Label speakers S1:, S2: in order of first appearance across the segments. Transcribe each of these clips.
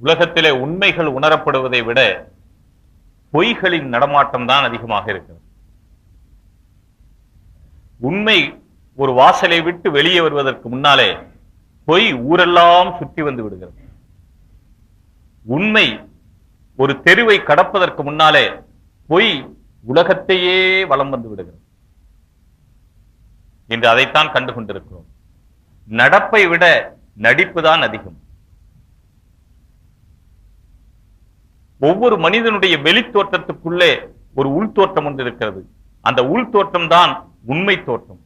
S1: உலகத்திலே உண்மைகள் உணரப்படுவதை விட பொய்களின் நடமாட்டம் தான் அதிகமாக இருக்கிறது. உண்மை ஒரு வாசலை விட்டு வெளியே வருவதற்கு முன்னாலே பொய் ஊரெல்லாம் சுற்றி வந்து விடுகிறது. உண்மை ஒரு தெருவை கடப்பதற்கு முன்னாலே பொய் உலகத்தையே வலம் வந்து விடுகிறது. இன்று அதைத்தான் கண்டு கொண்டிருக்கிறோம் நடப்பை விட நடிப்பு தான் அதிகம். ஒவ்வொரு மனிதனுடைய வெளித்தோற்றத்துக்குள்ளே ஒரு உள்தோற்றம் ஒன்று இருக்கிறது. அந்த உள்தோற்றம் தான் உண்மை தோற்றம்.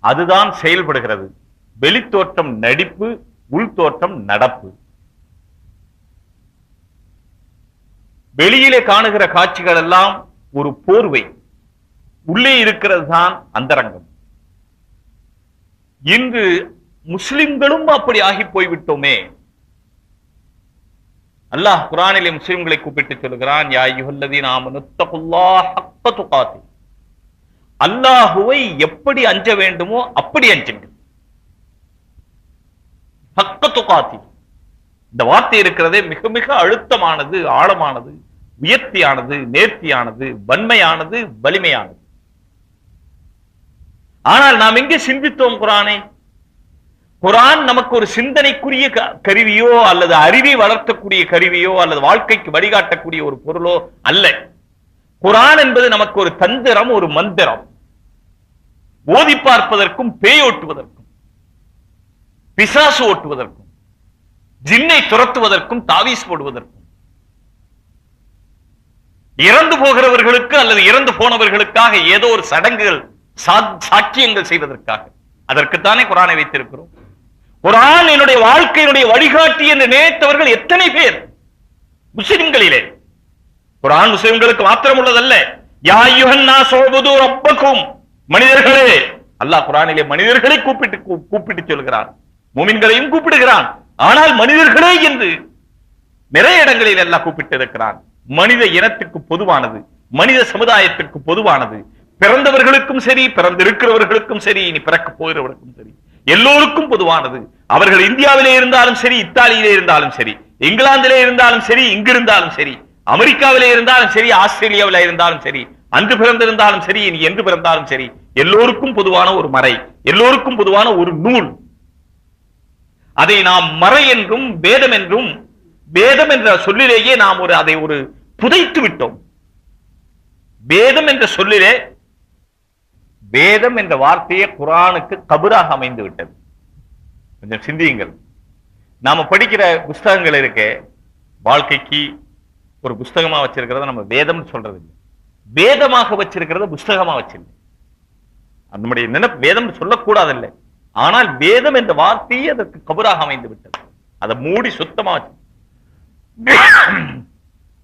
S1: அதுதான் செயல்படுகிறது. வெளித்தோற்றம் நடிப்பு உள்தோற்றம் நடப்பு. வெளியிலே காணுகிற காட்சிகள் எல்லாம் ஒரு போர்வை. உள்ளே இருக்கிறது தான் அந்தரங்கம். இன்று முஸ்லிம்களும் அப்படி ஆகி போய்விட்டோமே. அல்லாஹ் குரானிலே முஸ்லிம்களை கூப்பிட்டு சொல்கிறான் யா யுஹல்லதீன அல்லாஹுவை எப்படி அஞ்ச வேண்டுமோ அப்படி அஞ்சுங்கள். ஹக்க துகாத்தி இந்த வார்த்தை இருக்கிறதே மிக மிக அழுத்தமானது ஆழமானது உயர்த்தியானது நேர்த்தியானது வன்மையானது வலிமையானது. ஆனால் நாம் எங்கே சிந்தித்தோம் குரானை? குரான் நமக்கு ஒரு சிந்தனைக்குரிய க- கருவியோ அல்லது அறிவை வளர்த்தக்கூடிய கருவியோ அல்லது வாழ்க்கைக்கு வழிகாட்டக்கூடிய ஒரு பொருளோ அல்ல. குரான் என்பது நமக்கு ஒரு தந்திரம் ஒரு மந்திரம். ஓதி பார்ப்பதற்கும் பேய் ஓட்டுவதற்கும் பிசாசு ஓட்டுவதற்கும் ஜின்னை துரத்துவதற்கும் தாவீஸ் போடுவதற்கும். இறந்து போகிறவர்களுக்கு அல்லது இறந்து போனவர்களுக்காக ஏதோ ஒரு சடங்குகள் சா- சாட்சியங்கள் செய்வதற்காக. அதற்குத்தானே குரானை வைத்திருக்கிறோம். குரான் என்னுடைய வாழ்க்கையினுடைய வழிகாட்டி என்று நினைத்தவர்கள் எத்தனை பேர்? முஸ்லிம்களிலே. குரான் முஸ்லிம்களுக்கு மாத்திரம் உள்ளதல்ல யா சோபுது ரப்பக்கும். மனிதர்களே அல்லாஹ் குரானிலே மனிதர்களை கூப்பிட்டு கூப்பிட்டு சொல்கிறான். மூமின்களையும் கூப்பிடுகிறான். ஆனால் மனிதர்களே என்று நிறைய இடங்களில் எல்லாம் கூப்பிட்டு இருக்கிறான் மனித இனத்துக்கு பொதுவானது மனித சமுதாயத்திற்கு பொதுவானது. பிறந்தவர்களுக்கும் சரி பிறந்திருக்கிறவர்களுக்கும் சரி இனி பிறக்க போகிறவர்களுக்கும் சரி. எல்லோருக்கும் பொதுவானது. அவர்கள் இந்தியாவிலே இருந்தாலும் சரி இத்தாலியிலே இருந்தாலும் சரி இங்கிலாந்திலே இருந்தாலும் சரி இங்கிருந்தாலும் சரி அமெரிக்காவிலே இருந்தாலும் சரி ஆஸ்திரேலியாவில இருந்தாலும் சரி அன்று பிறந்திருந்தாலும் சரி இனி என்று பிறந்தாலும் சரி எல்லோருக்கும் பொதுவான ஒரு மறை எல்லோருக்கும் பொதுவான ஒரு நூல். அதை நாம் மறை என்றும் வேதம் என்றும் வேதம் என்ற சொல்லிலேயே நாம் ஒரு அதை ஒரு புதைத்து விட்டோம் வேதம் என்ற சொல்லிலே வேதம் என்ற வார்த்தையே குரானுக்கு கபராக அமைந்து விட்டது. கொஞ்சம் சிந்தியுங்கள். நாம படிக்கிற புஸ்தகங்கள் இருக்க வாழ்க்கைக்கு ஒரு புஸ்தகமா வச்சிருக்கிறத நம்ம வேதம்னு சொல்றது இல்லை வேதமாக வச்சிருக்கிறத புஸ்தகமா வச்சிருந்தேன் நம்முடைய நினைப்பு வேதம் சொல்லக்கூடாதில்லை. ஆனால் வேதம் என்ற வார்த்தையே அதற்கு கபராக அமைந்து விட்டது. அதை மூடி சுத்தமா வச்சு